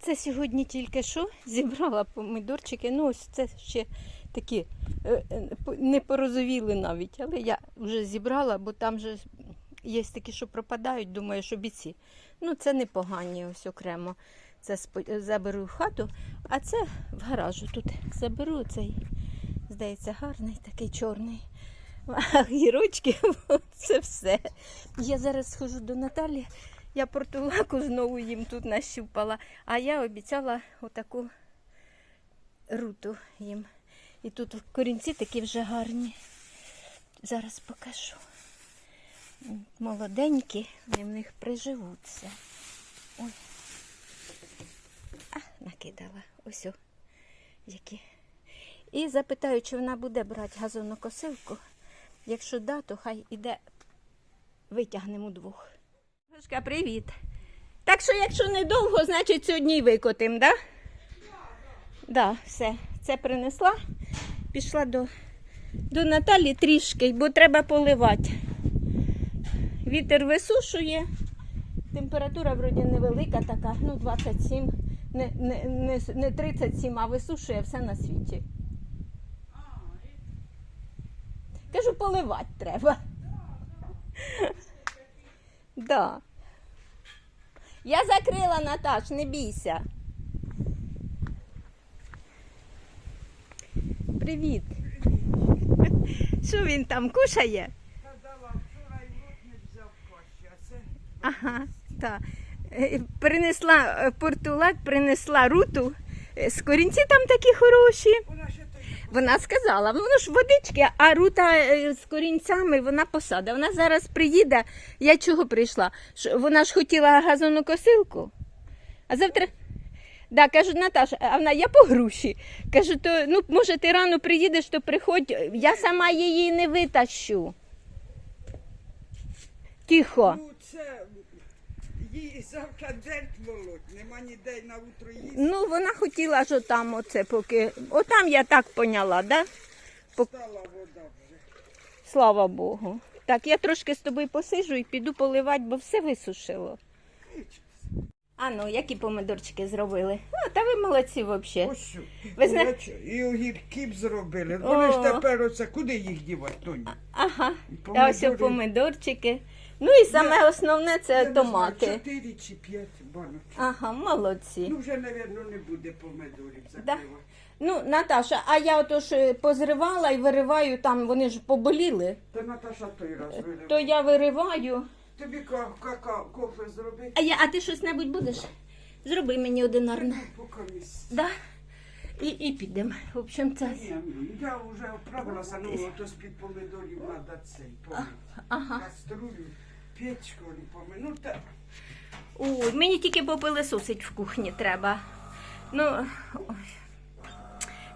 Це сьогодні тільки що зібрала помидорчики. Ну, ось це ще такі е, е, не порозовіли навіть, але я вже зібрала, бо там же є такі, що пропадають, думаю, що біці. Ну, це непогані ось окремо. Це заберу в хату, а це в гаражу тут заберу цей, здається, гарний, такий чорний. Гірочки, це все. Я зараз схожу до Наталі. Я портулаку знову їм тут нащупала, а я обіцяла отаку руту їм. І тут корінці такі вже гарні. Зараз покажу. Молоденькі, вони в них приживуться. Ой. А, накидала. Ось о, які. І запитаю, чи вона буде брати газонокосилку. Якщо да, то хай іде витягнемо двох. Гошка, привіт. Так що, якщо недовго, значить сьогодні й викотим, да? Да, все. Це принесла. Пішла до, до Наталі трішки, бо треба поливати. Вітер висушує. Температура вроді невелика така, ну 27, не, не, не, не 37, а висушує все на світі. Кажу, поливати треба. Да. Я закрила, Наташ, не бійся. Привіт. Що він там кушає? Казала, вчора й рот не взяв каші, а це Ага, так. Е, Принесла е, портулак, принесла руту. Е, З корінці там такі хороші. вона ще Вона сказала, воно ж водички, а рута е, з корінцями вона посада. Вона зараз приїде. Я чого прийшла? Вона ж хотіла газонокосилку. А завтра. Да, кажу, Наташа, а вона я по груші. Кажу, то ну може ти рано приїдеш, то приходь. Я сама її не витащу. Тихо. Ну це завтра день молоть, нема ніде на утро їсти. Ну, вона хотіла, що там оце поки. Отам я так поняла, да? Стала вода вже. Слава Богу. Так, я трошки з тобою посижу і піду поливати, бо все висушило. А ну, які помидорчики зробили? А, та ви молодці взагалі. Ось що. Ви зна- І огірки б зробили. Вони ж О. тепер оце, куди їх дівати, Тоні? Ага. І А ось помидори. помидорчики. Ну і саме основне Я це не знаю, томати. Чотири чи п'ять баночок. Ага, молодці. Ну вже, мабуть, не буде помидорів Да. Ну, Наташа, а я отож е, позривала і вириваю там, вони ж поболіли. Та Наташа той раз виливала. То я вириваю. Тобі ка- какао, кофе зробити? А я, а ти щось небудь будеш? Зроби мені одинарне. Поки місць. Да? І, і підемо. В общем, це. Ні, ну, Я вже оправилася, ну то з-під помидорів треба цей помити. Ага. Каструлю, печку, ну, помити. Ну Ой, мені тільки попилисосить в кухні треба. Ну, ой.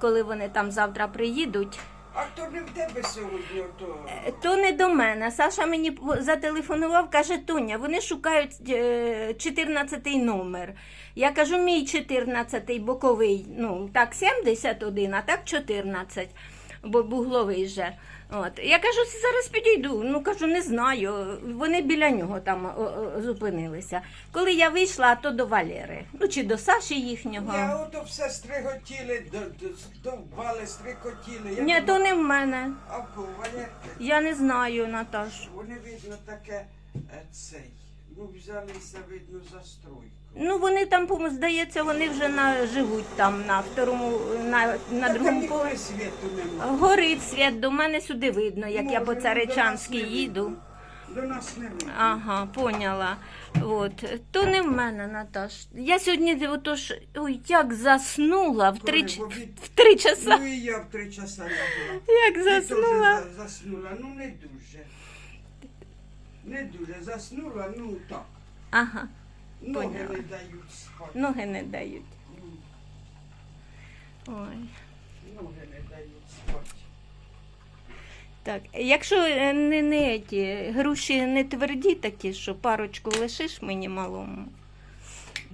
коли вони там завтра приїдуть, а хто не в тебе сьогодні, то Е, то не до мене. Саша мені зателефонував, каже, Тоня, вони шукають е, 14 номер. Я кажу, мій 14 боковий, ну так 71, а так 14, бо бугловий же. От. Я кажу, зараз підійду. Ну кажу, не знаю. Вони біля нього там о, о, зупинилися. Коли я вийшла, то до Валери. Ну чи до Саші їхнього. я ото все стриготіли, до- до- довбали, стрикотіли. Я Ні, то не в мене. А в Валерки? Я не знаю, Наташ. Вони, видно, таке е, цей. Ну, взялися, видно, за стройку. Ну, вони там, по-моєму, здається, вони вже на, живуть там на второму, на, на другому поверсі. світу нема. Горить світ, до мене сюди видно, як я по Царичанській їду. До нас не видно. Ага, поняла. От. То не в мене, Наташ. Я сьогодні отож, ой, як заснула в три, ч- в три часа. Ну і я в три часа лягла. Як заснула. за- заснула, ну не дуже. Не дуже. Заснула, ну так. Ага, Ноги Поняла. не дають спати. ноги не дають. Ой. Ноги не дають спати. Так, якщо е, не, не ті груші не тверді такі, що парочку лишиш мені малому.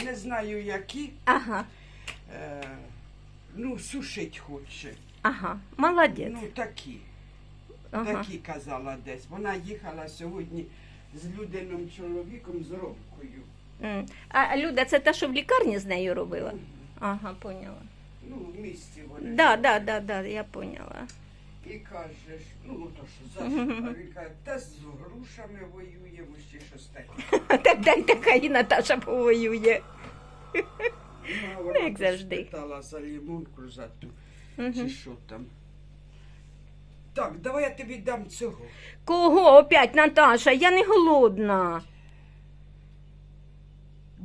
Не знаю які. Ага, Е, ну, сушить хоче. ага, молодець. Ну такі. Ага. Такі казала десь. Вона їхала сьогодні з людиним чоловіком з робкою. М. А Люда, це та, що в лікарні з нею робила? Ага, поняла. Ну, в місті вони. Да, да, да, да, я поняла. І кажеш, ну то що за що? А він каже, та з грушами воюємо ще щось таке. Так дайте хай і Наташа повоює. Ну, а вона як завжди. Питала за лімонку за ту, чи що там. Так, давай я тобі дам цього. Кого опять, Наташа? Я не голодна.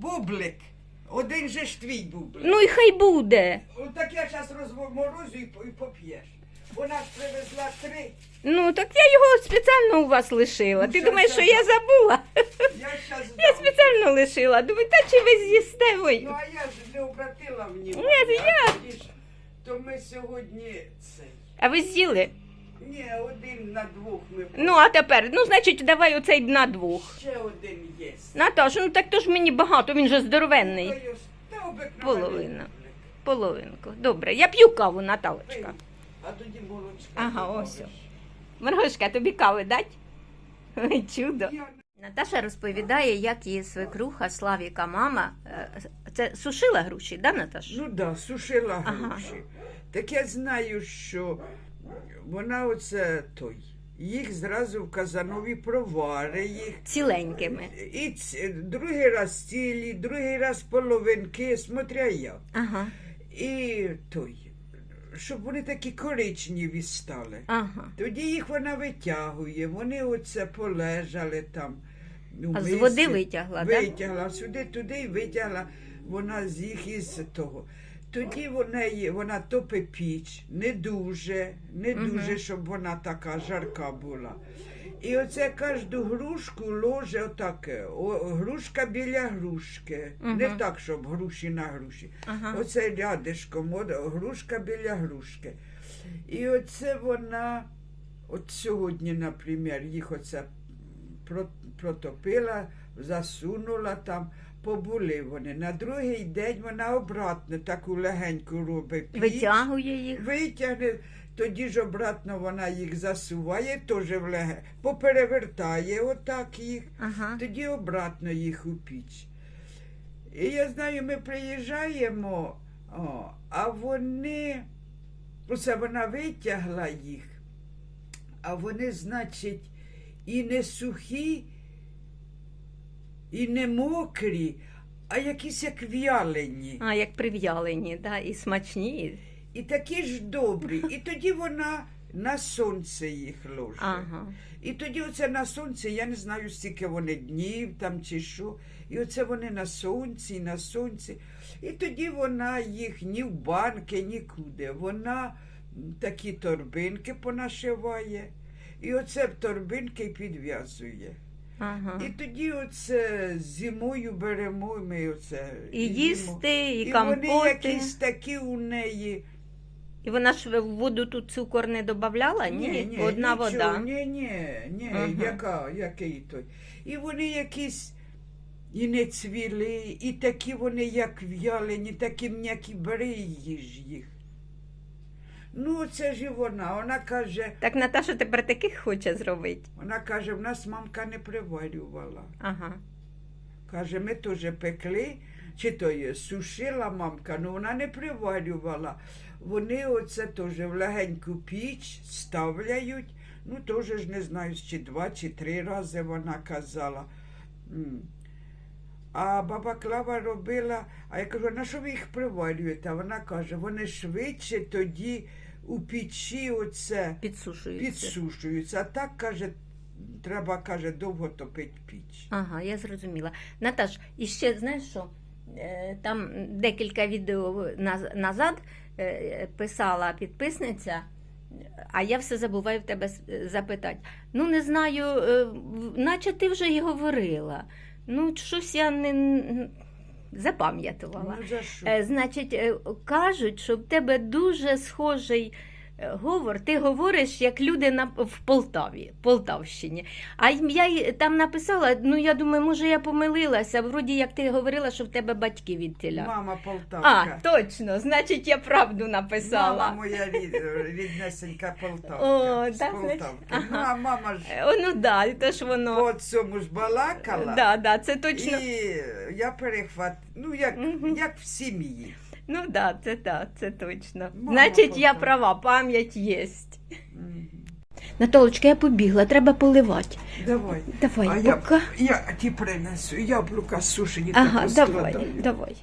Бублик. Один же ж твій бублик. Ну і хай буде. Отак я зараз розморозю і, і поп'єш. Вона ж привезла три. Ну, так я його спеціально у вас лишила. Ну, Ти це думаєш, що я так. забула? Я Я дам. спеціально лишила. Думаю, та чи ви з'їсте Ну, а я ж не обратила внимання. Ні, це тоді ж- То ми сьогодні цей. А ви з'їли? Ні, один на двох ми. Ну, а тепер, ну, значить, давай оцей на двох. Ще один є. Наташ, ну так то ж мені багато, він же здоровенний. Та ж- Та обикновений Половина. бублик. Половинку. Добре, я п'ю каву, Пий. Наталочка. А тоді молочка. Ага, добавиш. ось. Маргошка, тобі кави дать? Ой, чудо. Я Наташа розповідає, як її свекруха Славіка мама. е, Це сушила груші, да, Наташ? Ну да, сушила Ага. груші. Так я знаю, що вона оце той. Їх зразу в Казанові провари їх. Ціленькими. І ц- другий раз цілі, другий раз половинки, смотря як. Ага. І той, щоб вони такі коричневі стали. Ага. Тоді їх вона витягує, вони оце полежали там. у А з води витягла, так? Витягла сюди, туди і витягла вона з їх із того. Тоді вона, є- вона топить піч, не дуже, не дуже, щоб вона така жарка була. І оце кожну грушку ложе отаке, о, грушка біля грушки. Не так, щоб груші на груші. Оце рядишком, от, грушка біля грушки. І оце вона, от сьогодні, наприклад, їх оце протопила, засунула там, побули вони. На другий день вона обратно таку легеньку робить. піч, Витягує їх. Витягне, тоді ж обратно вона їх засуває, теж в леге, поперевертає отак їх Ага. тоді обратно їх у піч. І я знаю, ми приїжджаємо, о, а вони, оце вона витягла їх, а вони, значить, і не сухі, і не мокрі, а якісь як в'ялені. А, як прив'ялені, да, і смачні. І такі ж добрі. І тоді вона на сонце їх ложе. Ага. І тоді оце на сонці, я не знаю, скільки вони днів там чи що. І оце вони на сонці, і на сонці. І тоді вона їх ні в банки, нікуди. Вона такі торбинки понашиває. І оце в торбинки підв'язує. Ага. І тоді оце зимою беремо ми оце. І їсти, і І вони якісь такі у неї. І вона ж в воду тут цукор не додавала? Ні, одна нічого, вода. Ні, ні, ні, Ага. яка, який той. І вони якісь і не цвіли, і такі вони, як в'ялені, такі м'які бери їж їх. Ну, це ж і вона. Вона каже, Так Наташа тепер таких хоче зробити. вона каже, в нас мамка не приварювала. Ага. Каже, ми теж пекли, чи то є, сушила мамка, але вона не приварювала. Вони оце теж в легеньку піч ставляють. Ну, теж ж не знаю, чи два, чи три рази вона казала. М. А баба Клава робила, а я кажу, на що ви їх приварюєте? А вона каже, вони швидше тоді у печі оце Підсушується. підсушуються. А так каже, треба каже, довго топить піч. Ага, я зрозуміла. Наташ, і ще знаєш що? Е, Там декілька відео наз- назад е, писала підписниця, а я все забуваю в тебе запитати. Ну, не знаю, е, наче ти вже й говорила. Ну, щось я не запам'ятувала. Ну? Е, Значить, е, кажуть, що в тебе дуже схожий говор, ти говориш як люди на, в Полтаві, Полтавщині. А я там написала, ну я думаю, може я помилилася. Вроді як ти говорила, що в тебе батьки відтіля. Мама А, Полтавка. точно, значить я правду написала. Мама моя рід, ріднесенька Полтавка. О, з так, Полтавки. значить, Ну, а мама ж Е, О, ну да, то ж воно. по цьому ж балакала. Да, да, це точно. І я перехват, ну як, Мгм. як в сім'ї. Ну да, це так, це точно. Мама Значить, я права, пам'ять є. Наталочка, я побігла, треба поливати. Давай. Давай, а я, пока. я ті принесу яблука сушені та Ага, давай, давай.